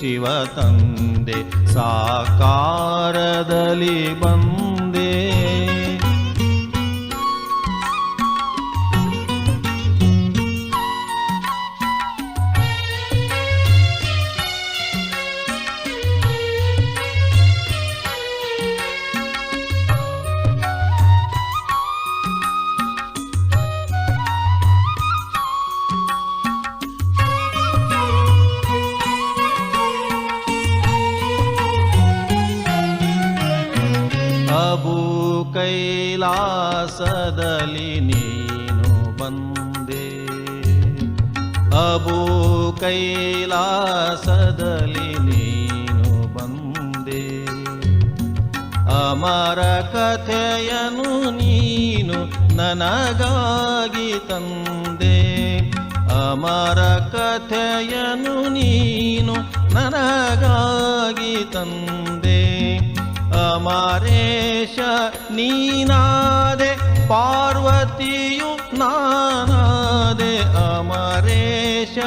ಶಿವ ತಂದೆ ಸಾಕಾರದಲ್ಲಿ ಬಂದೆ. ಕೈಲಾಸದಲ್ಲಿ ನೀನು ಬಂದೆ. ಅಬು ಕೈಲಾಸದಲ್ಲಿ ನೀನು ಬಂದೆ. ಅಮರ ಕಥೆಯನು ನೀನು ನನಗಾಗಿ ತಂದೆ. ಅಮರ ಕಥೆಯನು ನೀನು ನನಗಾಗಿ ತಂದೆ. ಅಮರೇಶ ನೀನಾದೆ ಪಾರ್ವತಿಯು ನಾನಾದೆ. ಅಮರೇಶ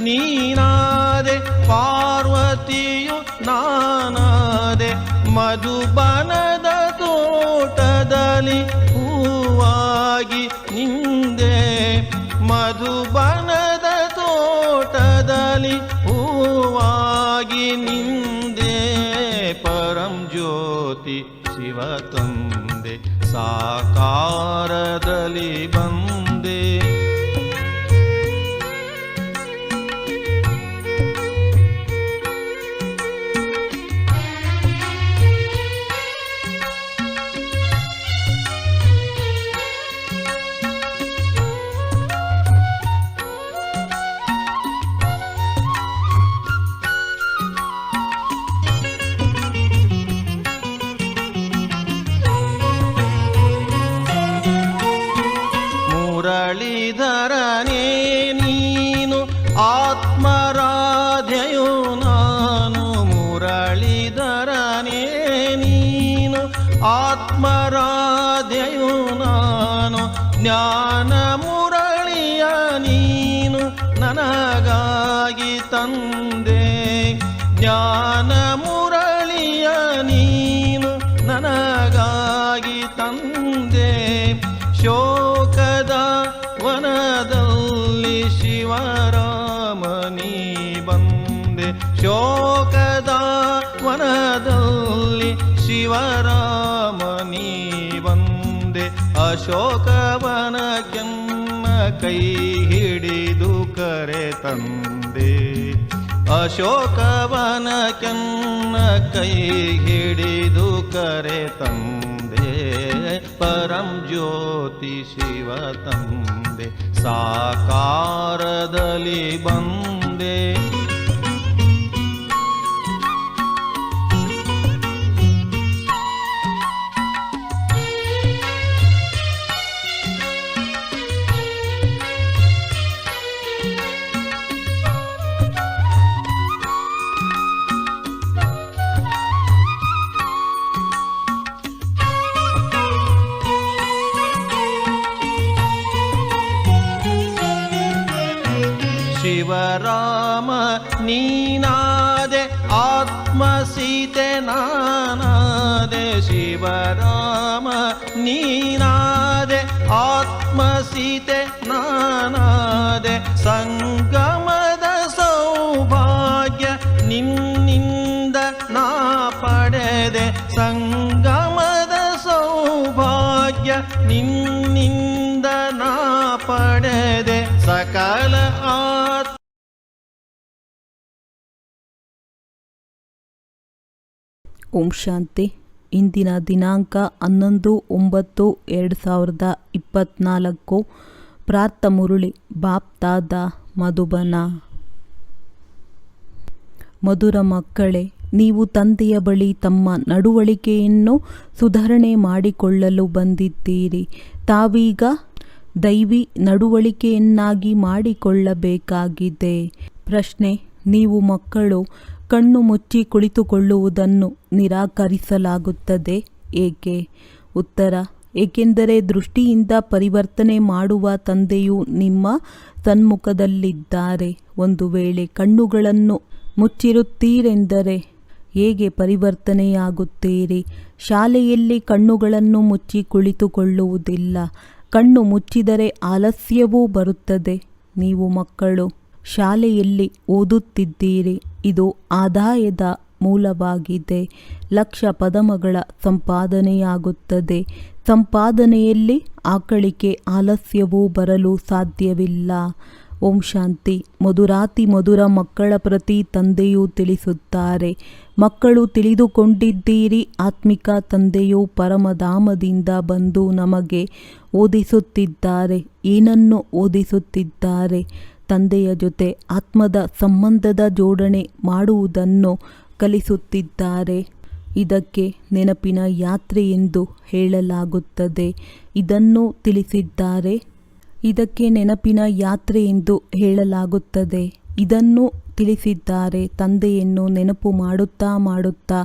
ನೀನಾದೆ ಪಾರ್ವತಿಯು ನಾನಾದೆ. ಮಧುಬನದ ತೋಟದಲ್ಲಿ ಹೂವಾಗಿ ನಿಂದೆ. ಮಧುಬನದ ತಂದೆ ಸಾಕಾರದಲ್ಲಿ ಬಂದೆ ಮುರಳೀಧರನೇ ನೀನು ಆತ್ಮರಾಧ್ಯಯು ನಾನು ಜ್ಞಾನ ಮುರಳಿಯ ನೀನು ನನಗಾಗಿ ತಂದೆ. ಜ್ಞಾನ ಮುರಳಿಯ ನೀನು ನನಗಾಗಿ ತಂದೆ. ಶೋಕದ ವನದಲ್ಲಿ ಶಿವರಾಮನಿ ಬಂದೆ. ಶೋಕದ ವನದಲ್ಲಿ ಶಿವರಾಮನಿ ಬಂದೆ. ಅಶೋಕವನ ಕೆಮ್ಮ ಕೈ ಹಿಡಿದು ಕರೆ ತಂದೆ. ಅಶೋಕವನ ಕೆನ್ನ ಕೈ ಹಿಡಿದು ಕರೆ ತಂದೆ. ಪರಂ ಜ್ಯೋತಿ ಶಿವ ತಂದೆ. ಸಾಕಾರದಲ್ಲಿ ಬಂದೆ. ಸಂಗಮದ ಸೌಭಾಗ್ಯ ನಿನ್ನಿಂದ ನಾ ಪಡೆದೆ. ಸಂಗಮದ ಸೌಭಾಗ್ಯ ನಿನ್ನಿಂದ ನಾ ಪಡೆದೆ. ಸಕಲ ಆತ್ ಓಂ ಶಾಂತಿ. ಇಂದಿನ ದಿನಾಂಕ ಹನ್ನೊಂದು ಒಂಬತ್ತು ಎರಡು ಸಾವಿರದ ಇಪ್ಪತ್ತ್ನಾಲ್ಕು ಪ್ರಾರ್ಥ ಮುರುಳಿ ಬಾಪ್ತಾದ ಮಧುಬನ. ಮಧುರ ಮಕ್ಕಳೇ, ನೀವು ತಂದೆಯ ಬಳಿ ತಮ್ಮ ನಡವಳಿಕೆಯನ್ನು ಸುಧಾರಣೆ ಮಾಡಿಕೊಳ್ಳಲು ಬಂದಿದ್ದೀರಿ. ತಾವೀಗ ದೈವಿ ನಡುವಳಿಕೆಯನ್ನಾಗಿ ಮಾಡಿಕೊಳ್ಳಬೇಕಾಗಿದೆ. ಪ್ರಶ್ನೆ, ನೀವು ಮಕ್ಕಳು ಕಣ್ಣು ಮುಚ್ಚಿ ಕುಳಿತುಕೊಳ್ಳುವುದನ್ನು ನಿರಾಕರಿಸಲಾಗುತ್ತದೆ ಏಕೆ? ಉತ್ತರ ಏಕೆಂದರೆ ದೃಷ್ಟಿಯಿಂದ ಪರಿವರ್ತನೆ ಮಾಡುವ ತಂದೆಯು ನಿಮ್ಮ ಸನ್ಮುಖದಲ್ಲಿದ್ದಾರೆ. ಒಂದು ವೇಳೆ ಕಣ್ಣುಗಳನ್ನು ಮುಚ್ಚಿರುತ್ತೀರೆಂದರೆ ಹೇಗೆ ಪರಿವರ್ತನೆಯಾಗುತ್ತೀರಿ? ಶಾಲೆಯಲ್ಲಿ ಕಣ್ಣುಗಳನ್ನು ಮುಚ್ಚಿ ಕುಳಿತುಕೊಳ್ಳುವುದಿಲ್ಲ. ಕಣ್ಣು ಮುಚ್ಚಿದರೆ ಆಲಸ್ಯವೂ ಬರುತ್ತದೆ. ನೀವು ಮಕ್ಕಳು, ಶಾಲೆಯಲ್ಲಿ ಓದುತ್ತಿದ್ದೀರಿ. ಇದು ಆದಾಯದ ಮೂಲವಾಗಿದೆ. ಲಕ್ಷ ಪದಮಗಳ ಸಂಪಾದನೆಯಾಗುತ್ತದೆ. ಸಂಪಾದನೆಯಲ್ಲಿ ಆಕಳಿಕೆ ಆಲಸ್ಯವೂ ಬರಲು ಸಾಧ್ಯವಿಲ್ಲ. ಓಂ ಶಾಂತಿ. ಮಧುರಾತಿ ಮಧುರ ಮಕ್ಕಳ ಪ್ರತಿ ತಂದೆಯು ತಿಳಿಸುತ್ತಾರೆ. ಮಕ್ಕಳು ತಿಳಿದುಕೊಂಡಿದ್ದೀರಿ. ಆತ್ಮಿಕ ತಂದೆಯು ಪರಮಧಾಮದಿಂದ ಬಂದು ನಮಗೆ ಓದಿಸುತ್ತಿದ್ದಾರೆ. ಏನನ್ನು ಓದಿಸುತ್ತಿದ್ದಾರೆ? ತಂದೆಯ ಜೊತೆ ಆತ್ಮದ ಸಂಬಂಧದ ಜೋಡಣೆ ಮಾಡುವುದನ್ನು ಕಲಿಸುತ್ತಿದ್ದಾರೆ. ಇದಕ್ಕೆ ನೆನಪಿನ ಯಾತ್ರೆ ಎಂದು ಹೇಳಲಾಗುತ್ತದೆ. ಇದನ್ನು ತಿಳಿಸಿದ್ದಾರೆ. ಇದಕ್ಕೆ ನೆನಪಿನ ಯಾತ್ರೆ ಎಂದು ಹೇಳಲಾಗುತ್ತದೆ. ಇದನ್ನು ತಿಳಿಸಿದ್ದಾರೆ. ತಂದೆಯನ್ನು ನೆನಪು ಮಾಡುತ್ತಾ ಮಾಡುತ್ತಾ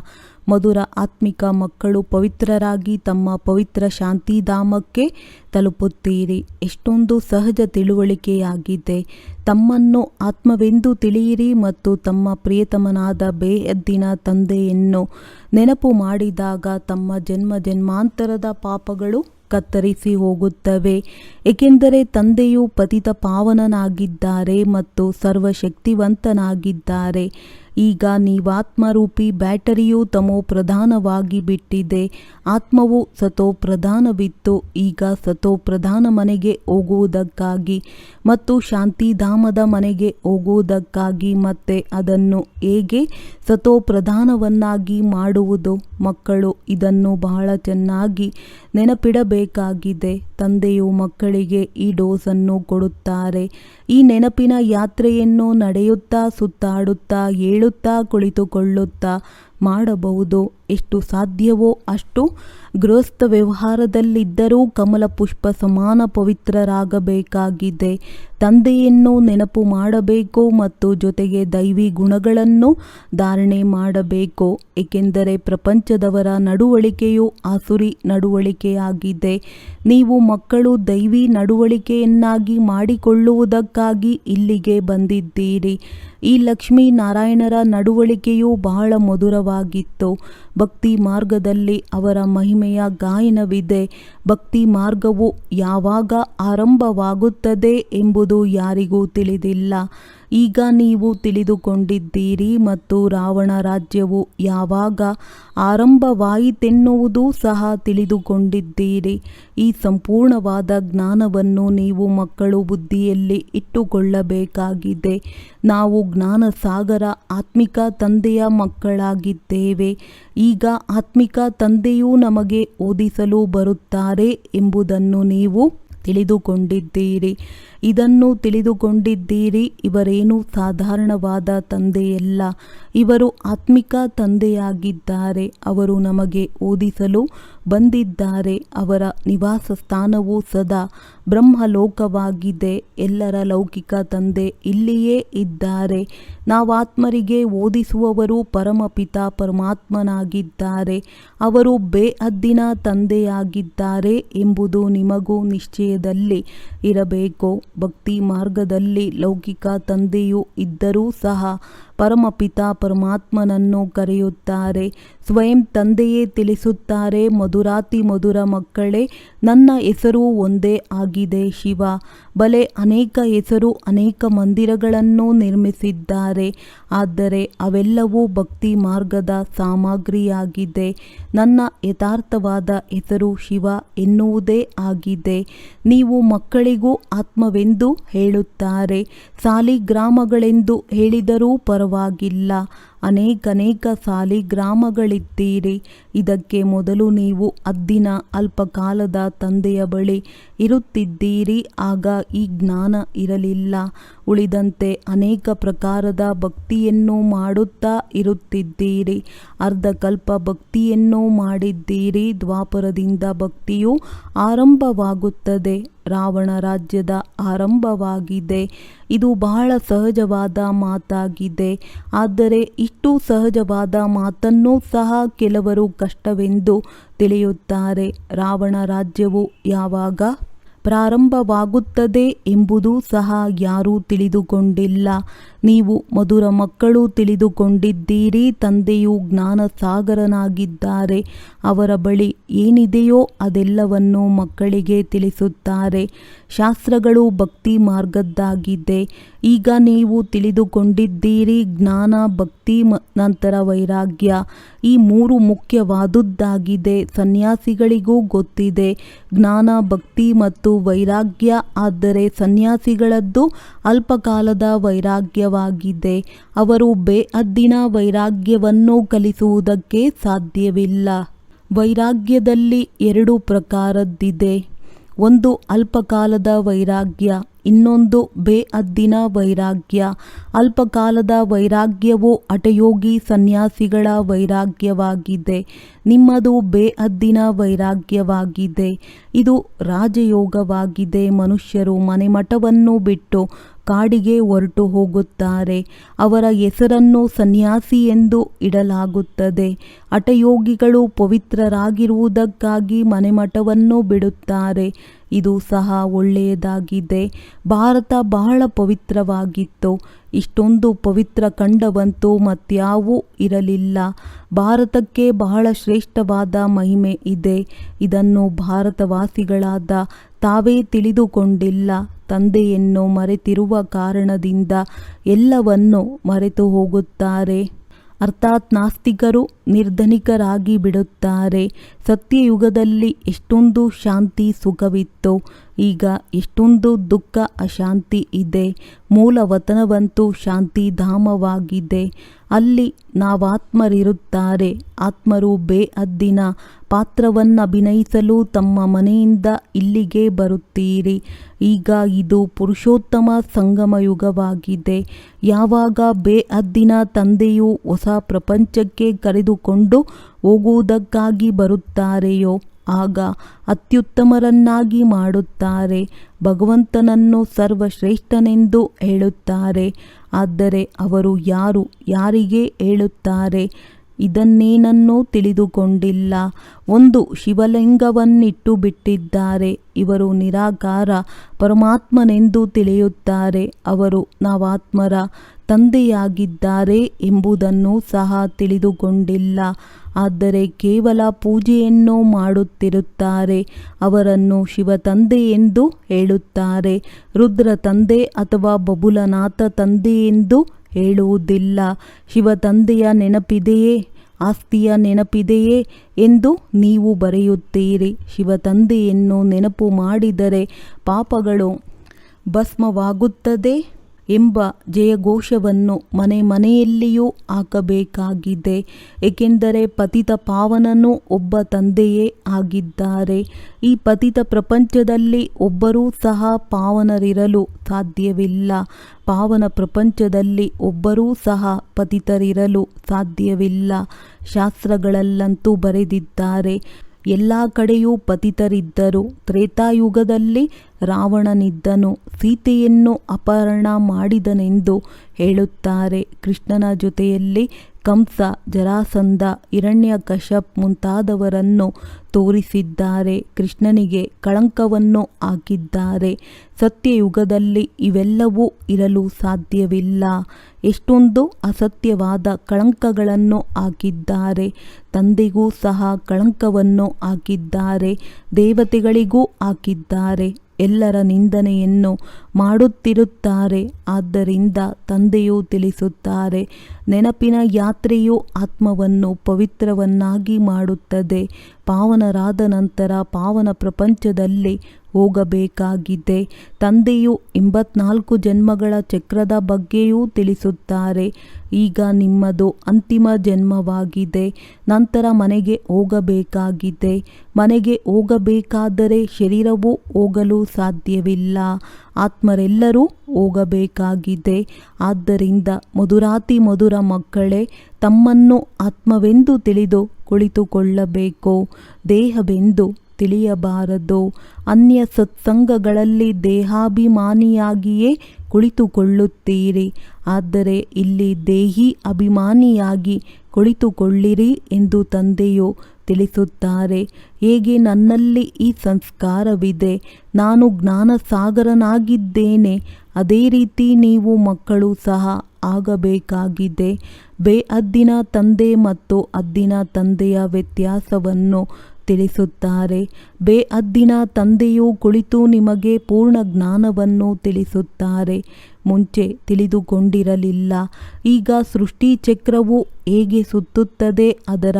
ಮಧುರ ಆತ್ಮಿಕ ಮಕ್ಕಳು ಪವಿತ್ರರಾಗಿ ತಮ್ಮ ಪವಿತ್ರ ಶಾಂತಿಧಾಮಕ್ಕೆ ತಲುಪುತ್ತೀರಿ. ಎಷ್ಟೊಂದು ಸಹಜ ತಿಳುವಳಿಕೆಯಾಗಿದೆ. ತಮ್ಮನ್ನು ಆತ್ಮವೆಂದು ತಿಳಿಯಿರಿ ಮತ್ತು ತಮ್ಮ ಪ್ರಿಯತಮನಾದ ಬೇಯದ್ದಿನ ತಂದೆಯನ್ನು ನೆನಪು ಮಾಡಿದಾಗ ತಮ್ಮ ಜನ್ಮ ಜನ್ಮಾಂತರದ ಪಾಪಗಳು ಕತ್ತರಿಸಿ ಹೋಗುತ್ತವೆ. ಏಕೆಂದರೆ ತಂದೆಯು ಪತಿತ ಪಾವನನಾಗಿದ್ದಾರೆ ಮತ್ತು ಸರ್ವಶಕ್ತಿವಂತನಾಗಿದ್ದಾರೆ. ಈಗ ನೀವಾತ್ಮರೂಪಿ ಬ್ಯಾಟರಿಯು ತಮೋ ಪ್ರಧಾನವಾಗಿ ಬಿಟ್ಟಿದೆ, ಆತ್ಮವು ಸತೋ ಪ್ರಧಾನವಿತ್ತು, ಈಗ ಸತೋ ಪ್ರಧಾನ ಮನೆಗೆ ಹೋಗುವುದಕ್ಕಾಗಿ ಮತ್ತು ಶಾಂತಿಧಾಮದ ಮನೆಗೆ ಹೋಗುವುದಕ್ಕಾಗಿ ಮತ್ತೆ ಅದನ್ನು ಹೇಗೆ ಸತೋ ಪ್ರಧಾನವನ್ನಾಗಿ ಮಾಡುವುದು. ಮಕ್ಕಳು ಇದನ್ನು ಬಹಳ ಚೆನ್ನಾಗಿ ನೆನಪಿಡಬೇಕಾಗಿದೆ. ತಂದೆಯು ಮಕ್ಕಳಿಗೆ ಈ ಡೋಸನ್ನು ಕೊಡುತ್ತಾರೆ. ಈ ನೆನಪಿನ ಯಾತ್ರೆಯನ್ನು ನಡೆಯುತ್ತಾ ಸುತ್ತಾಡುತ್ತಾ, ಏಳುತ್ತಾ ಕುಳಿತುಕೊಳ್ಳುತ್ತಾ ಮಾಡಬಹುದು. ಎಷ್ಟು ಸಾಧ್ಯವೋ ಅಷ್ಟು ಗೃಹಸ್ಥ ವ್ಯವಹಾರದಲ್ಲಿದ್ದರೂ ಕಮಲ ಪುಷ್ಪ ಸಮಾನ ಪವಿತ್ರರಾಗಬೇಕಾಗಿದೆ. ತಂದೆಯನ್ನು ನೆನಪು ಮಾಡಬೇಕು ಮತ್ತು ಜೊತೆಗೆ ದೈವಿ ಗುಣಗಳನ್ನು ಧಾರಣೆ ಮಾಡಬೇಕು, ಏಕೆಂದರೆ ಪ್ರಪಂಚದವರ ನಡುವಳಿಕೆಯು ಆಸುರಿ ನಡುವಳಿಕೆಯಾಗಿದೆ. ನೀವು ಮಕ್ಕಳು ದೈವಿ ನಡವಳಿಕೆಯನ್ನಾಗಿ ಮಾಡಿಕೊಳ್ಳುವುದಕ್ಕಾಗಿ ಇಲ್ಲಿಗೆ ಬಂದಿದ್ದೀರಿ. ಈ ಲಕ್ಷ್ಮೀ ನಾರಾಯಣರ ನಡುವಳಿಕೆಯು ಬಹಳ ಮಧುರವಾಗಿತ್ತು. ಭಕ್ತಿ ಮಾರ್ಗದಲ್ಲಿ ಅವರ ಮಹಿಮೆಯ ಗಾಯನವಿದೆ. ಭಕ್ತಿ ಮಾರ್ಗವು ಯಾವಾಗ ಆರಂಭವಾಗುತ್ತದೆ ಎಂಬುದು ಯಾರಿಗೂ ತಿಳಿದಿಲ್ಲ. ಈಗ ನೀವು ತಿಳಿದುಕೊಂಡಿದ್ದೀರಿ ಮತ್ತು ರಾವಣ ರಾಜ್ಯವು ಯಾವಾಗ ಆರಂಭವಾಯಿತೆನ್ನುವುದೂ ಸಹ ತಿಳಿದುಕೊಂಡಿದ್ದೀರಿ. ಈ ಸಂಪೂರ್ಣವಾದ ಜ್ಞಾನವನ್ನು ನೀವು ಮಕ್ಕಳು ಬುದ್ಧಿಯಲ್ಲಿ ಇಟ್ಟುಕೊಳ್ಳಬೇಕಾಗಿದೆ. ನಾವು ಜ್ಞಾನ ಸಾಗರ ಆತ್ಮಿಕ ತಂದೆಯ ಮಕ್ಕಳಾಗಿದ್ದೇವೆ. ಈಗ ಆತ್ಮಿಕ ತಂದೆಯೂ ನಮಗೆ ಓದಿಸಲು ಬರುತ್ತಾರೆ ಎಂಬುದನ್ನು ನೀವು ತಿಳಿದುಕೊಂಡಿದ್ದೀರಿ. ಇದನ್ನು ತಿಳಿದುಕೊಂಡಿದ್ದೀರಿ, ಇವರೇನು ಸಾಧಾರಣವಾದ ತಂದೆಯಲ್ಲ. ಇವರು ಆತ್ಮಿಕ ತಂದೆಯಾಗಿದ್ದಾರೆ. ಅವರು ನಮಗೆ ಓದಿಸಲು ಬಂದಿದ್ದಾರೆ. ಅವರ ನಿವಾಸ ಸ್ಥಾನವು ಸದಾ ಬ್ರಹ್ಮಲೋಕವಾಗಿದೆ. ಎಲ್ಲರ ಲೌಕಿಕ ತಂದೆ ಇಲ್ಲಿಯೇ ಇದ್ದಾರೆ. ನಾವಾತ್ಮರಿಗೆ ಓದಿಸುವವರು ಪರಮಪಿತ ಪರಮಾತ್ಮನಾಗಿದ್ದಾರೆ. ಅವರು ಬೇಅದ್ದಿನ ತಂದೆಯಾಗಿದ್ದಾರೆ ಎಂಬುದು ನಿಮಗೂ ನಿಶ್ಚಯದಲ್ಲಿ ಇರಬೇಕು. ಭಕ್ತಿ ಮಾರ್ಗದಲ್ಲಿ ಲೌಕಿಕ ತಂದೆಯು ಇದ್ದರೂ ಸಹ ಪರಮಪಿತ ಪರಮಾತ್ಮನನ್ನು ಕರೆಯುತ್ತಾರೆ. ಸ್ವಯಂ ತಂದೆಯೇ ತಿಳಿಸುತ್ತಾರೆ, ಮಧುರಾತಿ ಮಧುರ ಮಕ್ಕಳೇ, ನನ್ನ ಹೆಸರು ಒಂದೇ ಆಗಿದೆ ಶಿವ. ಬಲೆ ಅನೇಕ ಹೆಸರು, ಅನೇಕ ಮಂದಿರಗಳನ್ನು ನಿರ್ಮಿಸಿದ್ದಾರೆ. ಆದರೆ ಅವೆಲ್ಲವೂ ಭಕ್ತಿ ಮಾರ್ಗದ ಸಾಮಗ್ರಿಯಾಗಿದೆ. ನನ್ನ ಯಥಾರ್ಥವಾದ ಹೆಸರು ಶಿವ ಎನ್ನುವುದೇ ಆಗಿದೆ. ನೀವು ಮಕ್ಕಳಿಗೂ ಆತ್ಮವೆಂದು ಹೇಳುತ್ತಾರೆ. ಸಾಲಿಗ್ರಾಮಗಳೆಂದು ಹೇಳಿದರೂ ಪರವಾಗಿಲ್ಲ. ಅನೇಕನೇಕ ಸಾಲಿಗ್ರಾಮಗಳಿದ್ದೀರಿ ಇದಕ್ಕೆ ಮೊದಲು ನೀವು ಅದ್ದಿನ ಅಲ್ಪಕಾಲದ ತಂದೆಯ ಬಳಿ ಇರುತ್ತಿದ್ದೀರಿ. ಆಗ ಈ ಜ್ಞಾನ ಇರಲಿಲ್ಲ. ಉಳಿದಂತೆ ಅನೇಕ ಪ್ರಕಾರದ ಭಕ್ತಿಯನ್ನು ಮಾಡುತ್ತಾ ಇರುತ್ತಿದ್ದೀರಿ. ಅರ್ಧಕಲ್ಪ ಭಕ್ತಿಯನ್ನು ಮಾಡಿದ್ದೀರಿ. ದ್ವಾಪರದಿಂದ ಭಕ್ತಿಯು ಆರಂಭವಾಗುತ್ತದೆ. ರಾವಣ ರಾಜ್ಯದ ಆರಂಭವಾಗಿದೆ. ಇದು ಬಹಳ ಸಹಜವಾದ ಮಾತಾಗಿದೆ. ಆದರೆ ಇಷ್ಟು ಸಹಜವಾದ ಮಾತನ್ನೂ ಸಹ ಕೆಲವರು ಕಷ್ಟವೆಂದು ತಿಳಿಯುತ್ತಾರೆ. ರಾವಣ ರಾಜ್ಯವು ಯಾವಾಗ ಪ್ರಾರಂಭವಾಗುತ್ತದೆ ಎಂಬುದು ಸಹ ಯಾರೂ ತಿಳಿದುಕೊಂಡಿಲ್ಲ. ನೀವು ಮಧುರ ಮಕ್ಕಳು ತಿಳಿದುಕೊಂಡಿದ್ದೀರಿ, ತಂದೆಯು ಜ್ಞಾನ ಸಾಗರನಾಗಿದ್ದಾರೆ ಅವರ ಬಳಿ ಏನಿದೆಯೋ ಅದೆಲ್ಲವನ್ನು ಮಕ್ಕಳಿಗೆ ತಿಳಿಸುತ್ತಾರೆ. ಶಾಸ್ತ್ರಗಳು ಭಕ್ತಿ ಮಾರ್ಗದ್ದಾಗಿದೆ. ಈಗ ನೀವು ತಿಳಿದುಕೊಂಡಿದ್ದೀರಿ ಜ್ಞಾನ, ಭಕ್ತಿ ನಂತರ ವೈರಾಗ್ಯ. ಈ ಮೂರು ಮುಖ್ಯವಾದುದ್ದಾಗಿದೆ. ಸನ್ಯಾಸಿಗಳಿಗೂ ಗೊತ್ತಿದೆ. ಜ್ಞಾನ, ಭಕ್ತಿ ಮತ್ತು ವೈರಾಗ್ಯ, ಆದರೆ ಸನ್ಯಾಸಿಗಳದ್ದು ಅಲ್ಪಕಾಲದ ವೈರಾಗ್ಯವಾಗಿದೆ. ಅವರು ಬೇಅದ್ದಿನ ವೈರಾಗ್ಯವನ್ನು ಕಲಿಸುವುದಕ್ಕೆ ಸಾಧ್ಯವಿಲ್ಲ. ವೈರಾಗ್ಯದಲ್ಲಿ ಎರಡು ಪ್ರಕಾರದ್ದಿದೆ. ಒಂದು ಅಲ್ಪಕಾಲದ ವೈರಾಗ್ಯ ಇನ್ನೊಂದು ಬೇಅದ್ದಿನ ವೈರಾಗ್ಯ. ಅಲ್ಪಕಾಲದ ವೈರಾಗ್ಯವು ಹಠಯೋಗಿ ಸನ್ಯಾಸಿಗಳ ವೈರಾಗ್ಯವಾಗಿದೆ. ನಿಮ್ಮದು ಬೇಅದ್ದಿನ ವೈರಾಗ್ಯವಾಗಿದೆ. ಇದು ರಾಜಯೋಗವಾಗಿದೆ ಮನುಷ್ಯರು ಮನೆಮಠವನ್ನು ಬಿಟ್ಟು ಕಾಡಿಗೆ ಹೊರಟು ಹೋಗುತ್ತಾರೆ. ಅವರ ಹೆಸರನ್ನು ಸನ್ಯಾಸಿ ಎಂದು ಇಡಲಾಗುತ್ತದೆ. ಹಠಯೋಗಿಗಳು ಪವಿತ್ರರಾಗಿರುವುದಕ್ಕಾಗಿ ಮನೆಮಠವನ್ನು ಬಿಡುತ್ತಾರೆ. ಇದು ಸಹ ಒಳ್ಳೆಯದಾಗಿದೆ. ಭಾರತ ಬಹಳ ಪವಿತ್ರವಾಗಿತ್ತು. ಇಷ್ಟೊಂದು ಪವಿತ್ರ ಕಂಡವಂತೂ ಮತ್ಯಾವೂ ಇರಲಿಲ್ಲ. ಭಾರತಕ್ಕೆ ಬಹಳ ಶ್ರೇಷ್ಠವಾದ ಮಹಿಮೆ ಇದೆ. ಇದನ್ನು ಭಾರತವಾಸಿಗಳಾದ ತಾವೇ ತಿಳಿದುಕೊಂಡಿಲ್ಲ. ತಂದೆಯನ್ನು ಮರೆತಿರುವ ಕಾರಣದಿಂದ ಎಲ್ಲವನ್ನು ಮರೆತು ಹೋಗುತ್ತಾರೆ. ಅರ್ಥಾತ್ ನಾಸ್ತಿಕರು ನಿರ್ಧನಿಕರಾಗಿ ಬಿಡುತ್ತಾರೆ. ಸತ್ಯಯುಗದಲ್ಲಿ ಎಷ್ಟೊಂದು ಶಾಂತಿ ಸುಖವಿತ್ತು, ಈಗ ಎಷ್ಟೊಂದು ದುಃಖ ಅಶಾಂತಿ ಇದೆ. ಮೂಲ ವತನವಂತೂ ಶಾಂತಿಧಾಮವಾಗಿದೆ. ಅಲ್ಲಿ ನಾವಾತ್ಮರಿರುತ್ತಾರೆ. ಆತ್ಮರು ಬೇಅದ್ದಿನ ಪಾತ್ರವನ್ನಭಿನಯಿಸಲು ತಮ್ಮ ಮನೆಯಿಂದ ಇಲ್ಲಿಗೆ ಬರುತ್ತೀರಿ. ಈಗ ಇದು ಪುರುಷೋತ್ತಮ ಸಂಗಮ ಯುಗವಾಗಿದೆ ಯಾವಾಗ ಬೇಅದ್ದಿನ ತಂದೆಯು ಹೊಸ ಪ್ರಪಂಚಕ್ಕೆ ಕರೆದುಕೊಂಡು ಹೋಗುವುದಕ್ಕಾಗಿ ಬರುತ್ತಾರೆಯೋ, ಆಗ ಅತ್ಯುತ್ತಮರನ್ನಾಗಿ ಮಾಡುತ್ತಾರೆ. ಭಗವಂತನನ್ನು ಸರ್ವಶ್ರೇಷ್ಠನೆಂದು ಹೇಳುತ್ತಾರೆ. ಆದರೆ ಅವರು ಯಾರು, ಯಾರಿಗೆ ಹೇಳುತ್ತಾರೆ? ಇದನ್ನೇನನ್ನೂ ತಿಳಿದುಕೊಂಡಿಲ್ಲ. ಒಂದು ಶಿವಲಿಂಗವನ್ನಿಟ್ಟು ಬಿಟ್ಟಿದ್ದಾರೆ. ಇವರು ನಿರಾಕಾರ ಪರಮಾತ್ಮನೆಂದು ತಿಳಿಯುತ್ತಾರೆ. ಅವರು ನಾವಾತ್ಮರ ತಂದೆಯಾಗಿದ್ದಾರೆ ಎಂಬುದನ್ನು ಸಹ ತಿಳಿದುಕೊಂಡಿಲ್ಲ. ಆದರೆ ಕೇವಲ ಪೂಜೆಯನ್ನು ಮಾಡುತ್ತಿರುತ್ತಾರೆ, ಅವರನ್ನು ಶಿವ ತಂದೆ ಎಂದು ಹೇಳುತ್ತಾರೆ, ರುದ್ರ ತಂದೆ ಅಥವಾ ಬಬುಲನಾಥ ತಂದೆ ಎಂದು ಹೇಳುವುದಿಲ್ಲ. ಶಿವ ತಂದೆಯ ನೆನಪಿದೆಯೇ, ಆಸ್ತಿಯ ನೆನಪಿದೆಯೇ ಎಂದು ನೀವು ಬರೆಯುತ್ತೀರಿ. ಶಿವ ತಂದೆಯನ್ನು ನೆನಪು ಮಾಡಿದರೆ ಪಾಪಗಳು ಭಸ್ಮವಾಗುತ್ತದೆ ಎಂಬ ಜಯಘೋಷವನ್ನು ಮನೆ ಮನೆಯಲ್ಲಿಯೂ ಹಾಕಬೇಕಾಗಿದೆ. ಏಕೆಂದರೆ ಪತಿತ ಪಾವನನು ಒಬ್ಬ ತಂದೆಯೇ ಆಗಿದ್ದಾರೆ. ಈ ಪತಿತ ಪ್ರಪಂಚದಲ್ಲಿ ಒಬ್ಬರೂ ಸಹ ಪಾವನರಿರಲು ಸಾಧ್ಯವಿಲ್ಲ. ಪಾವನ ಪ್ರಪಂಚದಲ್ಲಿ ಒಬ್ಬರೂ ಸಹ ಪತಿತರಿರಲು ಸಾಧ್ಯವಿಲ್ಲ. ಶಾಸ್ತ್ರಗಳಲ್ಲಂತೂ ಬರೆದಿದ್ದಾರೆ, ಎಲ್ಲ ಕಡೆಯೂ ಪತಿತರಿದ್ದರು ತ್ರೇತಾಯುಗದಲ್ಲಿ ರಾವಣನಿದ್ದನು. ಸೀತೆಯನ್ನು ಅಪಹರಣ ಮಾಡಿದನೆಂದು ಹೇಳುತ್ತಾರೆ. ಕೃಷ್ಣನ ಜೊತೆಯಲ್ಲಿ ಕಂಸ, ಜರಾಸಂಧ ಹಿರಣ್ಯಕಶಪ್ ಮುಂತಾದವರನ್ನು ತೋರಿಸಿದ್ದಾರೆ. ಕೃಷ್ಣನಿಗೆ ಕಳಂಕವನ್ನು ಹಾಕಿದ್ದಾರೆ. ಸತ್ಯಯುಗದಲ್ಲಿ ಇವೆಲ್ಲವೂ ಇರಲು ಸಾಧ್ಯವಿಲ್ಲ. ಎಷ್ಟೊಂದು ಅಸತ್ಯವಾದ ಕಳಂಕಗಳನ್ನು ಹಾಕಿದ್ದಾರೆ. ತಂದೆಗೂ ಸಹ ಕಳಂಕವನ್ನು ಹಾಕಿದ್ದಾರೆ. ದೇವತೆಗಳಿಗೂ ಹಾಕಿದ್ದಾರೆ. ಎಲ್ಲರ ನಿಂದನೆಯನ್ನು ಮಾಡುತ್ತಿರುತ್ತಾರೆ. ಆದ್ದರಿಂದ ತಂದೆಯು ತಿಳಿಸುತ್ತಾರೆ, ನೆನಪಿನ ಯಾತ್ರೆಯು ಆತ್ಮವನ್ನು ಪವಿತ್ರವನ್ನಾಗಿ ಮಾಡುತ್ತದೆ. ಪಾವನರಾದ ನಂತರ ಪಾವನ ಪ್ರಪಂಚದಲ್ಲಿ ಹೋಗಬೇಕಾಗಿದೆ. ತಂದೆಯು ಎಂಬತ್ನಾಲ್ಕು ಜನ್ಮಗಳ ಚಕ್ರದ ಬಗ್ಗೆಯೂ ತಿಳಿಸುತ್ತಾರೆ. ಈಗ ನಿಮ್ಮದು ಅಂತಿಮ ಜನ್ಮವಾಗಿದೆ. ನಂತರ ಮನೆಗೆ ಹೋಗಬೇಕಾಗಿದೆ. ಮನೆಗೆ ಹೋಗಬೇಕಾದರೆ ಶರೀರವು ಹೋಗಲು ಸಾಧ್ಯವಿಲ್ಲ. ಆತ್ಮರೆಲ್ಲರೂ ಹೋಗಬೇಕಾಗಿದೆ. ಆದ್ದರಿಂದ ಮಧುರಾತಿ ಮಧುರ ಮಕ್ಕಳೇ, ತಮ್ಮನ್ನು ಆತ್ಮವೆಂದು ತಿಳಿದು ಕುಳಿತುಕೊಳ್ಳಬೇಕು. ದೇಹವೆಂದು ತಿಳಿಯಬಾರದು. ಅನ್ಯ ಸತ್ಸಂಗಗಳಲ್ಲಿ ದೇಹಾಭಿಮಾನಿಯಾಗಿಯೇ ಕುಳಿತುಕೊಳ್ಳುತ್ತೀರಿ. ಆದರೆ ಇಲ್ಲಿ ದೇಹಿ ಅಭಿಮಾನಿಯಾಗಿ ಕುಳಿತುಕೊಳ್ಳಿರಿ ಎಂದು ತಂದೆಯು ತಿಳಿಸುತ್ತಾರೆ. ಹೇಗೆ ನನ್ನಲ್ಲಿ ಈ ಸಂಸ್ಕಾರವಿದೆ? ನಾನು ಜ್ಞಾನಸಾಗರನಾಗಿದ್ದೇನೆ. ಅದೇ ರೀತಿ ನೀವು ಮಕ್ಕಳು ಸಹ ಆಗಬೇಕಾಗಿದೆ. ಬೇ ಅದ್ದಿನ ತಂದೆ ಮತ್ತು ಅದ್ದಿನ ತಂದೆಯ ವ್ಯತ್ಯಾಸವನ್ನು ತಿಳಿಸುತ್ತಾರೆ. ಬೇಅದ್ದಿನ ತಂದೆಯು ಕುಳಿತು ನಿಮಗೆ ಪೂರ್ಣ ಜ್ಞಾನವನ್ನು ತಿಳಿಸುತ್ತಾರೆ. ಮುಂಚೆ ತಿಳಿದುಕೊಂಡಿರಲಿಲ್ಲ. ಈಗ ಸೃಷ್ಟಿ ಚಕ್ರವು ಹೇಗೆ ಸುತ್ತುತ್ತದೆ ಅದರ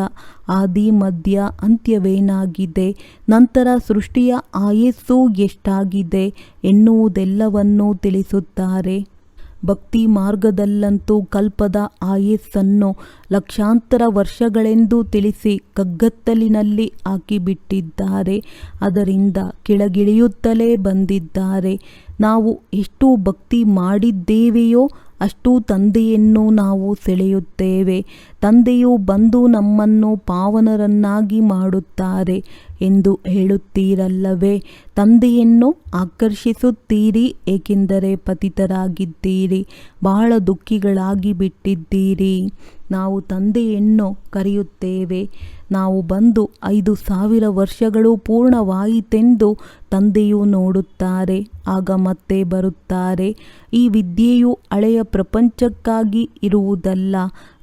ಆದಿ ಮಧ್ಯ ಅಂತ್ಯವೇನಾಗಿದೆ? ನಂತರ ಸೃಷ್ಟಿಯ ಆಯಸ್ಸು ಎಷ್ಟಾಗಿದೆ ಎನ್ನುವುದೆಲ್ಲವನ್ನೂ ತಿಳಿಸುತ್ತಾರೆ. ಭಕ್ತಿ ಮಾರ್ಗದಲ್ಲಂತೂ ಕಲ್ಪದ ಆಯಸ್ಸನ್ನು ಲಕ್ಷಾಂತರ ವರ್ಷಗಳೆಂದು ತಿಳಿಸಿ ಕಗ್ಗತ್ತಲಿನಲ್ಲಿ ಹಾಕಿಬಿಟ್ಟಿದ್ದಾರೆ. ಅದರಿಂದ ಕೆಳಗಿಳಿಯುತ್ತಲೇ ಬಂದಿದ್ದಾರೆ. ನಾವು ಎಷ್ಟು ಭಕ್ತಿ ಮಾಡಿದ್ದೇವೆಯೋ ಅಷ್ಟು ತಂದೆಯನ್ನು ನಾವು ಸೆಳೆಯುತ್ತೇವೆ. ತಂದೆಯು ಬಂದು ನಮ್ಮನ್ನು ಪಾವನರನ್ನಾಗಿ ಮಾಡುತ್ತಾರೆ. ಎಂದು ಹೇಳುತ್ತೀರಲ್ಲವೇ? ತಂದೆಯನ್ನು ಆಕರ್ಷಿಸುತ್ತೀರಿ, ಏಕೆಂದರೆ ಪತಿತರಾಗಿದ್ದೀರಿ, ಬಹಳ ದುಃಖಿಗಳಾಗಿ ಬಿಟ್ಟಿದ್ದೀರಿ. ನಾವು ತಂದೆಯನ್ನು ಕರೆಯುತ್ತೇವೆ. ನಾವು ಬಂದು ಐದು ಸಾವಿರ ವರ್ಷಗಳು ಪೂರ್ಣವಾಯಿತೆಂದು ತಂದೆಯು ನೋಡುತ್ತಾರೆ, ಆಗ ಮತ್ತೆ ಬರುತ್ತಾರೆ. ಈ ವಿದ್ಯೆಯು ಹಳೆಯ ಪ್ರಪಂಚಕ್ಕಾಗಿ ಇರುವುದಲ್ಲ,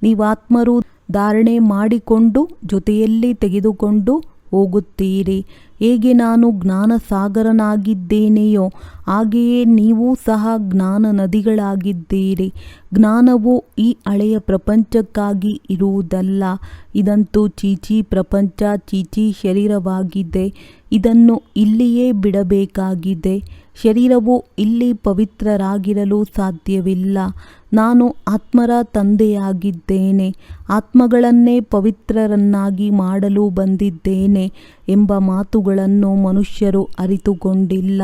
ನೀವಾತ್ಮರು ಧಾರಣೆ ಮಾಡಿಕೊಂಡು ಜೊತೆಯಲ್ಲಿ ತೆಗೆದುಕೊಂಡು ಹೋಗುತ್ತೀರಿ? ಹೇಗೆ ನಾನು ಜ್ಞಾನ ಸಾಗರನಾಗಿದ್ದೇನೆಯೋ ಹಾಗೆಯೇ ನೀವು ಸಹ ಜ್ಞಾನ ನದಿಗಳಾಗಿದ್ದೀರಿ ಜ್ಞಾನವು ಈ ಹಳೆಯ ಪ್ರಪಂಚಕ್ಕಾಗಿ ಇರುವುದಲ್ಲ, ಇದಂತೂ ಚೀಚಿ ಪ್ರಪಂಚ, ಚೀಚಿ ಶರೀರವಾಗಿದೆ. ಇದನ್ನು ಇಲ್ಲಿಯೇ ಬಿಡಬೇಕಾಗಿದೆ. ಶರೀರವು ಇಲ್ಲಿ ಪವಿತ್ರರಾಗಿರಲು ಸಾಧ್ಯವಿಲ್ಲ. ನಾನು ಆತ್ಮರ ತಂದೆಯಾಗಿದ್ದೇನೆ, ಆತ್ಮಗಳನ್ನೇ ಪವಿತ್ರರನ್ನಾಗಿ ಮಾಡಲು ಬಂದಿದ್ದೇನೆ ಎಂಬ ಮಾತುಗಳನ್ನು ಮನುಷ್ಯರು ಅರಿತುಕೊಂಡಿಲ್ಲ.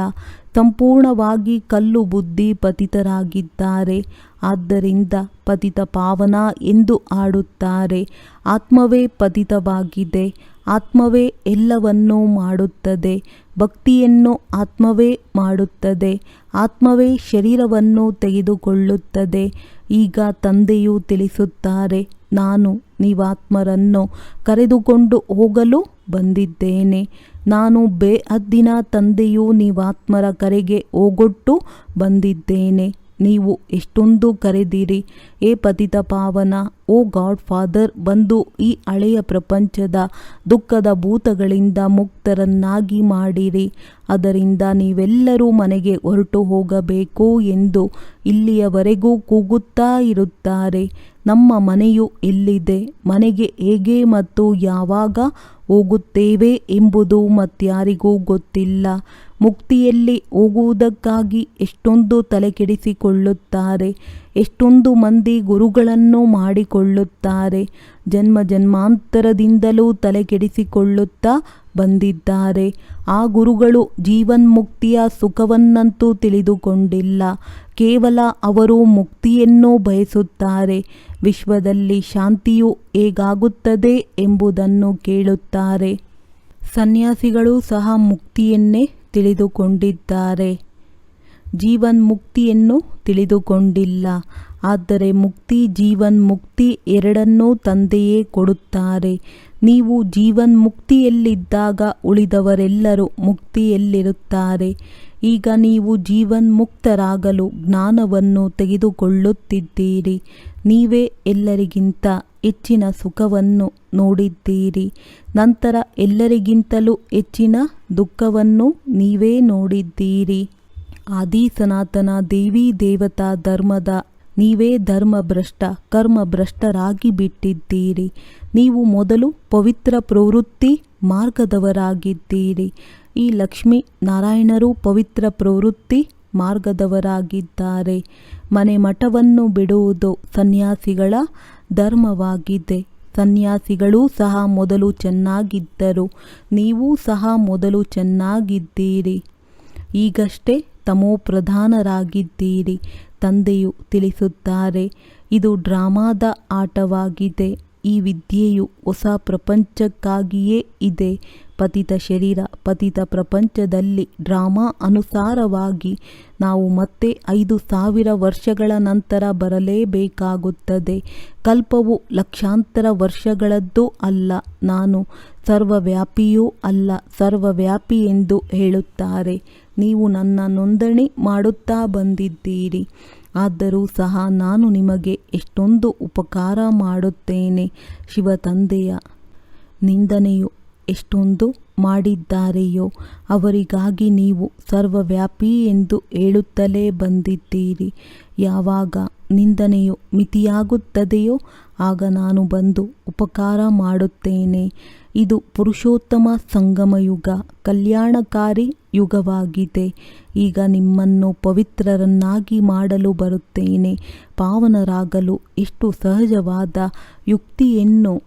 ಸಂಪೂರ್ಣವಾಗಿ ಕಲ್ಲು ಬುದ್ಧಿ ಪತಿತರಾಗಿದ್ದಾರೆ. ಆದ್ದರಿಂದ ಪತಿತ ಪಾವನ ಎಂದು ಆಡುತ್ತಾರೆ ಆತ್ಮವೇ ಪತಿತವಾಗಿದೆ. ಆತ್ಮವೇ ಎಲ್ಲವನ್ನೂ ಮಾಡುತ್ತದೆ. ಭಕ್ತಿಯನ್ನು ಆತ್ಮವೇ ಮಾಡುತ್ತದೆ. ಆತ್ಮವೇ ಶರೀರವನ್ನು ತೆಗೆದುಕೊಳ್ಳುತ್ತದೆ. ಈಗ ತಂದೆಯು ತಿಳಿಸುತ್ತಾರೆ, ನಾನು ನೀವಾತ್ಮರನ್ನು ಕರೆದುಕೊಂಡು ಹೋಗಲು ಬಂದಿದ್ದೇನೆ. ನಾನು ಬೇ ಅದ್ದಿನ ತಂದೆಯು ನೀವಾತ್ಮರ ಕರೆಗೆ ಹೋಗೊಟ್ಟು ಬಂದಿದ್ದೇನೆ. ನೀವು ಎಷ್ಟೊಂದು ಕರೆದಿರಿ, ಏ ಪತಿತ ಪಾವನ, ಓ ಗಾಡ್ ಫಾದರ್, ಬಂದು ಈ ಹಳೆಯ ಪ್ರಪಂಚದ ದುಃಖದ ಭೂತಗಳಿಂದ ಮುಕ್ತರನ್ನಾಗಿ ಮಾಡಿರಿ. ಅದರಿಂದ ನೀವೆಲ್ಲರೂ ಮನೆಗೆ ಹೊರಟು ಹೋಗಬೇಕು ಎಂದು ಇಲ್ಲಿಯವರೆಗೂ ಕೂಗುತ್ತಾ ಇರುತ್ತಾರೆ. ನಮ್ಮ ಮನೆಯು ಎಲ್ಲಿದೆ? ಮನೆಗೆ ಹೇಗೆ ಮತ್ತು ಯಾವಾಗ ಹೋಗುತ್ತೇವೆ ಎಂಬುದು ಮತ್ಯಾರಿಗೂ ಗೊತ್ತಿಲ್ಲ. ಮುಕ್ತಿಯಲ್ಲಿ ಹೋಗುವುದಕ್ಕಾಗಿ ಎಷ್ಟೊಂದು ತಲೆಕೆಡಿಸಿಕೊಳ್ಳುತ್ತಾರೆ, ಎಷ್ಟೊಂದು ಮಂದಿ ಗುರುಗಳನ್ನು ಮಾಡಿಕೊಳ್ಳುತ್ತಾರೆ, ಜನ್ಮ ಜನ್ಮಾಂತರದಿಂದಲೂ ತಲೆಕೆಡಿಸಿಕೊಳ್ಳುತ್ತಾ ಬಂದಿದ್ದಾರೆ. ಆ ಗುರುಗಳು ಜೀವನ್ಮುಕ್ತಿಯ ಸುಖವನ್ನಂತೂ ತಿಳಿದುಕೊಂಡಿಲ್ಲ. ಕೇವಲ ಅವರು ಮುಕ್ತಿಯನ್ನು ಬಯಸುತ್ತಾರೆ. ವಿಶ್ವದಲ್ಲಿ ಶಾಂತಿಯು ಹೇಗಾಗುತ್ತದೆ ಎಂಬುದನ್ನು ಕೇಳುತ್ತಾರೆ. ಸನ್ಯಾಸಿಗಳು ಸಹ ಮುಕ್ತಿಯನ್ನೇ ತಿಳಿದುಕೊಂಡಿದ್ದಾರೆ. ಜೀವನ್ ಮುಕ್ತಿಯನ್ನು ತಿಳಿದುಕೊಂಡಿಲ್ಲ. ಆದರೆ ಮುಕ್ತಿ ಜೀವನ್ ಮುಕ್ತಿ ಎರಡನ್ನೂ ತಂದೆಯೇ ಕೊಡುತ್ತಾರೆ. ನೀವು ಜೀವನ್ ಮುಕ್ತಿಯಲ್ಲಿದ್ದಾಗ ಉಳಿದವರೆಲ್ಲರೂ ಮುಕ್ತಿಯಲ್ಲಿರುತ್ತಾರೆ. ಈಗ ನೀವು ಜೀವನ್ ಮುಕ್ತರಾಗಲು ಜ್ಞಾನವನ್ನು ತೆಗೆದುಕೊಳ್ಳುತ್ತಿದ್ದೀರಿ. ನೀವೇ ಎಲ್ಲರಿಗಿಂತ ಹೆಚ್ಚಿನ ಸುಖವನ್ನು ನೋಡಿದ್ದೀರಿ. ನಂತರ ಎಲ್ಲರಿಗಿಂತಲೂ ಹೆಚ್ಚಿನ ದುಃಖವನ್ನು ನೀವೇ ನೋಡಿದ್ದೀರಿ. ಆದಿ ಸನಾತನ ದೇವಿ ದೇವತಾ ಧರ್ಮದ ನೀವೇ ಧರ್ಮಭ್ರಷ್ಟ, ಕರ್ಮಭ್ರಷ್ಟರಾಗಿ ಬಿಟ್ಟಿದ್ದೀರಿ. ನೀವು ಮೊದಲು ಪವಿತ್ರ ಪ್ರವೃತ್ತಿ ಮಾರ್ಗದವರಾಗಿದ್ದೀರಿ. ಈ ಲಕ್ಷ್ಮೀ ನಾರಾಯಣರು ಪವಿತ್ರ ಪ್ರವೃತ್ತಿ ಮಾರ್ಗದವರಾಗಿದ್ದಾರೆ. ಮನೆ ಮಠವನ್ನು ಬಿಡುವುದು ಸನ್ಯಾಸಿಗಳ ಧರ್ಮವಾಗಿದೆ ಸನ್ಯಾಸಿಗಳೂ ಸಹ ಮೊದಲು ಚೆನ್ನಾಗಿದ್ದರು. ನೀವೂ ಸಹ ಮೊದಲು ಚೆನ್ನಾಗಿದ್ದೀರಿ. ಈಗಷ್ಟೇ ತಮೋಪ್ರಧಾನರಾಗಿದ್ದೀರಿ, ತಂದೆಯು ತಿಳಿಸುತ್ತಾರೆ. ಇದು ಡ್ರಾಮಾದ ಆಟವಾಗಿದೆ. ಈ ವಿದ್ಯೆಯು ಹೊಸ ಪ್ರಪಂಚಕ್ಕಾಗಿಯೇ ಇದೆ. ಪತಿತ ಶರೀರ, ಪತಿತ ಪ್ರಪಂಚದಲ್ಲಿ ಡ್ರಾಮಾ ಅನುಸಾರವಾಗಿ ನಾವು ಮತ್ತೆ ಐದು ಸಾವಿರ ವರ್ಷಗಳ ನಂತರ ಬರಲೇಬೇಕಾಗುತ್ತದೆ. ಕಲ್ಪವು ಲಕ್ಷಾಂತರ ವರ್ಷಗಳದ್ದು ಅಲ್ಲ, ನಾನು ಸರ್ವವ್ಯಾಪಿಯೂ ಅಲ್ಲ, ಸರ್ವವ್ಯಾಪಿ ಎಂದು ಹೇಳುತ್ತಾರೆ. ನೀವು ನನ್ನ ನೋಂದಣಿ ಮಾಡುತ್ತಾ ಬಂದಿದ್ದೀರಿ. ಆದರೂ ಸಹ ನಾನು ನಿಮಗೆ ಎಷ್ಟೊಂದು ಉಪಕಾರ ಮಾಡುತ್ತೇನೆ. ಶಿವ ತಂದೆಯ ನಿಂದನೆಯು ಎಷ್ಟೊಂದು ಮಾಡಿದ್ದಾರೆಯೋ, ಅವರಿಗಾಗಿ ನೀವು ಸರ್ವವ್ಯಾಪಿ ಎಂದು ಹೇಳುತ್ತಲೇ ಬಂದಿದ್ದೀರಿ. ಯಾವಾಗ ನಿಂದನೆಯು ಮಿತಿಯಾಗುತ್ತದೆಯೋ, ಆಗ ನಾನು ಬಂದು ಉಪಕಾರ ಮಾಡುತ್ತೇನೆ. ಇದು ಪುರುಷೋತ್ತಮ ಸಂಗಮ ಯುಗ ಕಲ್ಯಾಣಕಾರಿ ಯುಗವಾಗಿದೆ. ಈಗ ನಿಮ್ಮನ್ನು ಪವಿತ್ರರನ್ನಾಗಿ ಮಾಡಲು ಬರುತ್ತೇನೆ. ಪಾವನರಾಗಲು ಎಷ್ಟು ಸಹಜವಾದ ಯುಕ್ತಿಯನ್ನು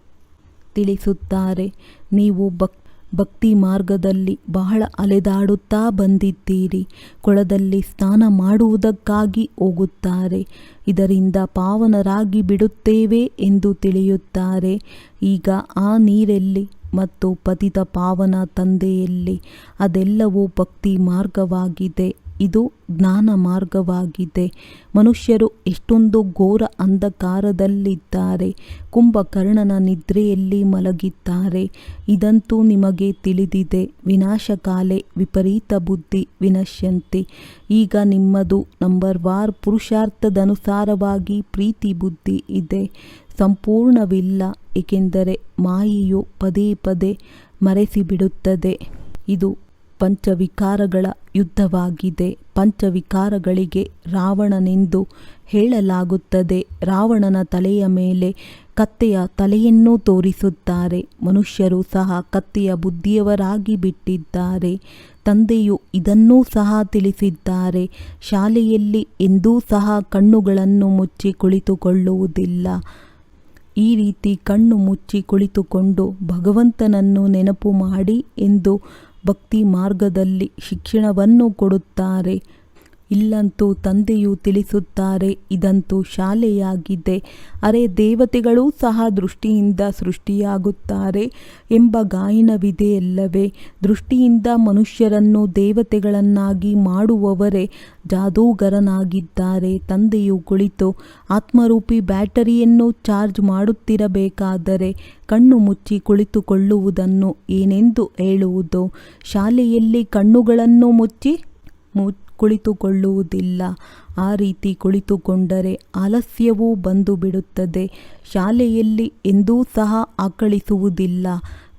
ತಿಳಿಸುತ್ತಾರೆ. ನೀವು ಭಕ್, ಭಕ್ತಿ ಮಾರ್ಗದಲ್ಲಿ ಬಹಳ ಅಲೆದಾಡುತ್ತಾ ಬಂದಿದ್ದೀರಿ. ಕೊಳದಲ್ಲಿ ಸ್ನಾನ ಮಾಡುವುದಕ್ಕಾಗಿ ಹೋಗುತ್ತಾರೆ. ಇದರಿಂದ ಪಾವನರಾಗಿ ಬಿಡುತ್ತೇವೆ ಎಂದು ತಿಳಿಯುತ್ತಾರೆ. ಈಗ ಆ ನೀರೆಲ್ಲಿ ಮತ್ತು ಪತಿತ ಪಾವನ ತಂದೆಯಲ್ಲಿ ಅದೆಲ್ಲವೂ ಭಕ್ತಿ ಮಾರ್ಗವಾಗಿದೆ. ಇದು ಜ್ಞಾನ ಮಾರ್ಗವಾಗಿದೆ. ಮನುಷ್ಯರು ಎಷ್ಟೊಂದು ಘೋರ ಅಂಧಕಾರದಲ್ಲಿದ್ದಾರೆ. ಕುಂಭಕರ್ಣನ ನಿದ್ರೆಯಲ್ಲಿ ಮಲಗಿದ್ದಾರೆ. ಇದಂತೂ ನಿಮಗೆ ತಿಳಿದಿದೆ ವಿನಾಶಕಾಲೆ ವಿಪರೀತ ಬುದ್ಧಿ ವಿನಶ್ಯಂತಿ. ಈಗ ನಿಮ್ಮದು ನಂಬರ್ ವಾರ್ ಪುರುಷಾರ್ಥದನುಸಾರವಾಗಿ ಪ್ರೀತಿ ಬುದ್ಧಿ ಇದೆ. ಸಂಪೂರ್ಣವಿಲ್ಲ, ಏಕೆಂದರೆ ಮಾಯೆಯು ಪದೇ ಪದೇ ಮರೆಸಿಬಿಡುತ್ತದೆ. ಇದು ಪಂಚವಿಕಾರಗಳ ಯುದ್ಧವಾಗಿದೆ. ಪಂಚವಿಕಾರಗಳಿಗೆ ರಾವಣನೆಂದು ಹೇಳಲಾಗುತ್ತದೆ. ರಾವಣನ ತಲೆಯ ಮೇಲೆ ಕತ್ತೆಯ ತಲೆಯನ್ನು ತೋರಿಸುತ್ತಾರೆ. ಮನುಷ್ಯರು ಸಹ ಕತ್ತೆಯ ಬುದ್ಧಿಯವರಾಗಿ ಬಿಟ್ಟಿದ್ದಾರೆ. ತಂದೆಯು ಇದನ್ನೂ ಸಹ ತಿಳಿಸಿದ್ದಾರೆ. ಶಾಲೆಯಲ್ಲಿ ಎಂದೂ ಸಹ ಕಣ್ಣುಗಳನ್ನು ಮುಚ್ಚಿ ಕುಳಿತುಕೊಳ್ಳುವುದಿಲ್ಲ. ಈ ರೀತಿ ಕಣ್ಣು ಮುಚ್ಚಿ ಕುಳಿತುಕೊಂಡು ಭಗವಂತನನ್ನು ನೆನಪು ಮಾಡಿ ಎಂದು ಭಕ್ತಿ ಮಾರ್ಗದಲ್ಲಿ ಶಿಕ್ಷಣವನ್ನು ಕೊಡುತ್ತಾರೆ. ಇಲ್ಲಂತೂ ತಂದೆಯು ತಿಳಿಸುತ್ತಾರೆ, ಇದಂತೂ ಶಾಲೆಯಾಗಿದೆ. ಅರೆ, ದೇವತೆಗಳೂ ಸಹ ದೃಷ್ಟಿಯಿಂದ ಸೃಷ್ಟಿಯಾಗುತ್ತಾರೆ ಎಂಬ ಗಾಯನವಿದೆಯಲ್ಲವೇ. ದೃಷ್ಟಿಯಿಂದ ಮನುಷ್ಯರನ್ನು ದೇವತೆಗಳನ್ನಾಗಿ ಮಾಡುವವರೇ ಜಾದೂಗರನಾಗಿದ್ದಾರೆ. ತಂದೆಯು ಕುಳಿತು ಆತ್ಮರೂಪಿ ಬ್ಯಾಟರಿಯನ್ನು ಚಾರ್ಜ್ ಮಾಡುತ್ತಿರಬೇಕಾದರೆ ಕಣ್ಣು ಮುಚ್ಚಿ ಕುಳಿತುಕೊಳ್ಳುವುದನ್ನು ಏನೆಂದು ಹೇಳುವುದು? ಶಾಲೆಯಲ್ಲಿ ಕಣ್ಣುಗಳನ್ನು ಮುಚ್ಚಿ ಮು ಕುಳಿತುಕೊಳ್ಳುವುದಿಲ್ಲ. ಆ ರೀತಿ ಕುಳಿತುಕೊಂಡರೆ ಆಲಸ್ಯವೂ ಬಂದು ಬಿಡುತ್ತದೆ ಶಾಲೆಯಲ್ಲಿ ಎಂದೂ ಸಹ ಆಕಳಿಸುವುದಿಲ್ಲ.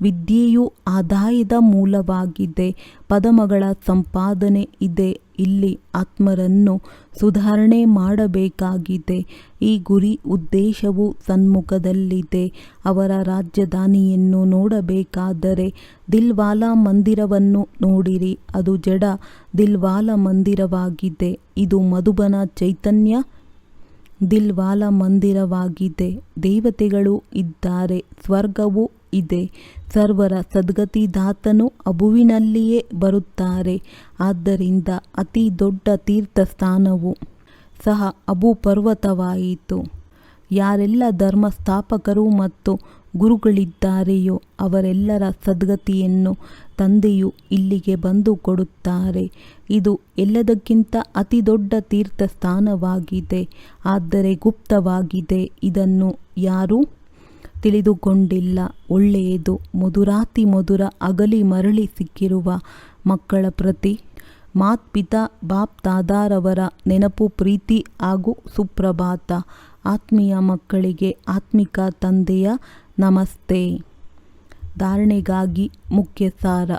ವಿದ್ಯೆಯು ಆದಾಯದ ಮೂಲವಾಗಿದೆ. ಪದಮಗಳ ಸಂಪಾದನೆ ಇದೆ. ಇಲ್ಲಿ ಆತ್ಮರನ್ನು ಸುಧಾರಣೆ ಮಾಡಬೇಕಾಗಿದೆ. ಈ ಗುರಿ ಉದ್ದೇಶವು ಸನ್ಮುಖದಲ್ಲಿದೆ. ಅವರ ರಾಜಧಾನಿಯನ್ನು ನೋಡಬೇಕಾದರೆ ದಿಲ್ವಾಲಾ ಮಂದಿರವನ್ನು ನೋಡಿರಿ. ಅದು ಜಡ ದಿಲ್ವಾಲ ಮಂದಿರವಾಗಿದೆ. ಇದು ಮಧುಬನ ಚೈತನ್ಯ ದಿಲ್ವಾಲ ಮಂದಿರವಾಗಿದೆ. ದೇವತೆಗಳು ಇದ್ದಾರೆ. ಸ್ವರ್ಗವೂ ಇದೆ. ಸರ್ವರ ಸದ್ಗತಿದಾತನು ಅಬುವಿನಲ್ಲಿಯೇ ಬರುತ್ತಾರೆ. ಆದ್ದರಿಂದ ಅತಿ ದೊಡ್ಡ ತೀರ್ಥಸ್ಥಾನವು ಸಹ ಅಬು ಪರ್ವತವಾಯಿತು. ಯಾರೆಲ್ಲ ಧರ್ಮ ಸ್ಥಾಪಕರು ಮತ್ತು ಗುರುಗಳಿದ್ದಾರೆಯೋ ಅವರೆಲ್ಲರ ಸದ್ಗತಿಯನ್ನು ತಂದೆಯು ಇಲ್ಲಿಗೆ ಬಂದು ಕೊಡುತ್ತಾರೆ. ಇದು ಎಲ್ಲದಕ್ಕಿಂತ ಅತಿ ದೊಡ್ಡ ತೀರ್ಥ ಸ್ಥಾನವಾಗಿದೆ ಆದರೆ ಗುಪ್ತವಾಗಿದೆ. ಇದನ್ನು ಯಾರೂ ತಿಳಿದುಕೊಂಡಿಲ್ಲ. ಒಳ್ಳೆಯದು. ಮಧುರಾತಿ ಮಧುರ ಅಗಲಿ ಮರಳಿ ಸಿಕ್ಕಿರುವ ಮಕ್ಕಳ ಪ್ರತಿ. ಮಾತ್ ಪಿತಾ ಬಾಪ್ ತಾದಾರವರ ನೆನಪು ಪ್ರೀತಿ ಹಾಗೂ ಸುಪ್ರಭಾತ. ಆತ್ಮೀಯ ಮಕ್ಕಳಿಗೆ ಆತ್ಮಿಕ ತಂದೆಯ ನಮಸ್ತೆ. ಧಾರಣೆಗಾಗಿ ಮುಖ್ಯ ಸಾರ.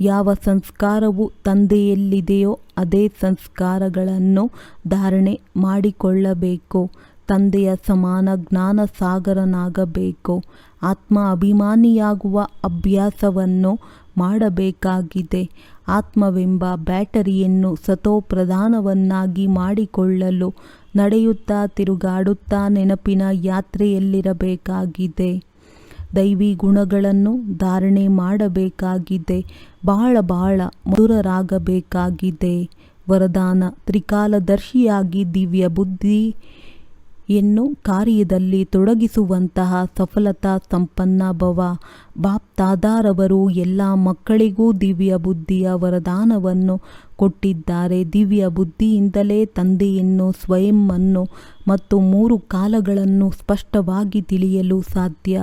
ಯಾವ ಸಂಸ್ಕಾರವು ತಂದೆಯಲ್ಲಿದೆಯೋ ಅದೇ ಸಂಸ್ಕಾರಗಳನ್ನು ಧಾರಣೆ ಮಾಡಿಕೊಳ್ಳಬೇಕು. ತಂದೆಯ ಸಮಾನ ಜ್ಞಾನ ಸಾಗರನಾಗಬೇಕು ಆತ್ಮ ಅಭಿಮಾನಿಯಾಗುವ ಅಭ್ಯಾಸವನ್ನು ಮಾಡಬೇಕಾಗಿದೆ. ಆತ್ಮವೆಂಬ ಬ್ಯಾಟರಿಯನ್ನು ಸತೋಪ್ರಧಾನವನ್ನಾಗಿ ಮಾಡಿಕೊಳ್ಳಲು ನಡೆಯುತ್ತಾ ತಿರುಗಾಡುತ್ತಾ ನೆನಪಿನ ಯಾತ್ರೆಯಲ್ಲಿರಬೇಕಾಗಿದೆ. ದೈವಿ ಗುಣಗಳನ್ನು ಧಾರಣೆ ಮಾಡಬೇಕಾಗಿದೆ. ಬಹಳ ಬಹಳ ಮಧುರರಾಗಬೇಕಾಗಿದೆ. ವರದಾನ ತ್ರಿಕಾಲದರ್ಶಿಯಾಗಿ ದಿವ್ಯ ಬುದ್ಧಿಯನ್ನು ಕಾರ್ಯದಲ್ಲಿ ತೊಡಗಿಸುವಂತಹ ಸಫಲತಾ ಸಂಪನ್ನ ಭವ. ಬಾಪ್ತಾದಾರವರು ಎಲ್ಲ ಮಕ್ಕಳಿಗೂ ದಿವ್ಯ ಬುದ್ಧಿಯ ವರದಾನವನ್ನು ಕೊಟ್ಟಿದ್ದಾರೆ. ದಿವ್ಯ ಬುದ್ಧಿಯಿಂದಲೇ ತಂದೆಯನ್ನು ಸ್ವಯಂವನ್ನು ಮತ್ತು ಮೂರು ಕಾಲಗಳನ್ನು ಸ್ಪಷ್ಟವಾಗಿ ತಿಳಿಯಲು ಸಾಧ್ಯ.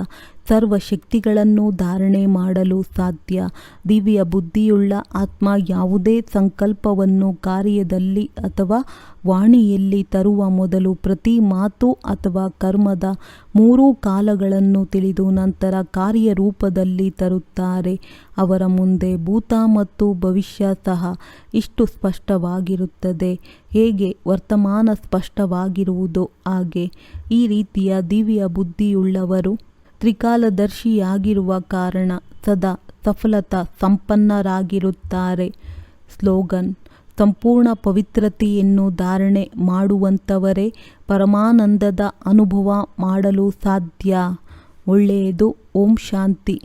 ಸರ್ವ ಶಕ್ತಿಗಳನ್ನು ಧಾರಣೆ ಮಾಡಲು ಸಾಧ್ಯ. ದಿವ್ಯ ಬುದ್ಧಿಯುಳ್ಳ ಆತ್ಮ ಯಾವುದೇ ಸಂಕಲ್ಪವನ್ನು ಕಾರ್ಯದಲ್ಲಿ ಅಥವಾ ವಾಣಿಯಲ್ಲಿ ತರುವ ಮೊದಲು ಪ್ರತಿ ಮಾತು ಅಥವಾ ಕರ್ಮದ ಮೂರೂ ಕಾಲಗಳನ್ನು ತಿಳಿದು ನಂತರ ಕಾರ್ಯರೂಪದಲ್ಲಿ ತರುತ್ತಾರೆ. ಅವರ ಮುಂದೆ ಭೂತ ಮತ್ತು ಭವಿಷ್ಯ ಸಹ ಇಷ್ಟು ಸ್ಪಷ್ಟವಾಗಿರುತ್ತದೆ. ಹೇಗೆ ವರ್ತಮಾನ ಸ್ಪಷ್ಟವಾಗಿರುವುದೋ ಹಾಗೆ. ಈ ರೀತಿಯ ದಿವ್ಯ ಬುದ್ಧಿಯುಳ್ಳವರು ತ್ರಿಕಾಲದರ್ಶಿಯಾಗಿರುವ ಕಾರಣ ಸದಾ ಸಫಲತಾ ಸಂಪನ್ನರಾಗಿರುತ್ತಾರೆ. ಸ್ಲೋಗನ್, ಸಂಪೂರ್ಣ ಪವಿತ್ರತೆಯನ್ನು ಧಾರಣೆ ಮಾಡುವಂಥವರೇ ಪರಮಾನಂದದ ಅನುಭವ ಮಾಡಲು ಸಾಧ್ಯ. ಒಳ್ಳೆಯದು, ಓಂ ಶಾಂತಿ.